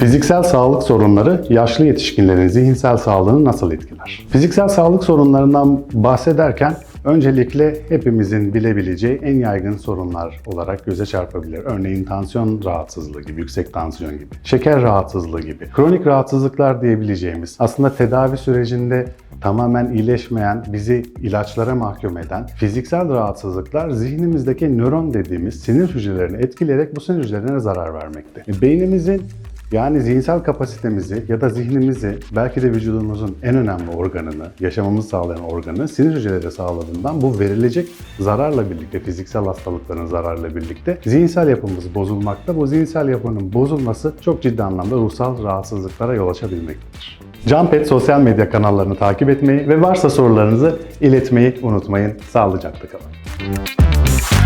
Fiziksel sağlık sorunları yaşlı yetişkinlerin zihinsel sağlığını nasıl etkiler? Fiziksel sağlık sorunlarından bahsederken öncelikle hepimizin bilebileceği en yaygın sorunlar olarak göze çarpabilir. Örneğin tansiyon rahatsızlığı gibi, yüksek tansiyon gibi, şeker rahatsızlığı gibi, kronik rahatsızlıklar diyebileceğimiz, aslında tedavi sürecinde tamamen iyileşmeyen, bizi ilaçlara mahkum eden fiziksel rahatsızlıklar zihnimizdeki nöron dediğimiz sinir hücrelerini etkileyerek bu sinir hücrelerine zarar vermekte. E, Beynimizin yani zihinsel kapasitemizi ya da zihnimizi belki de vücudumuzun en önemli organını, yaşamamızı sağlayan organı sinir hücreleri sağladığından bu verilecek zararla birlikte, fiziksel hastalıkların zararla birlikte zihinsel yapımız bozulmakta. Bu zihinsel yapının bozulması çok ciddi anlamda ruhsal rahatsızlıklara yol açabilmektedir. Canpet sosyal medya kanallarını takip etmeyi ve varsa sorularınızı iletmeyi unutmayın. Sağlıcakla kalın.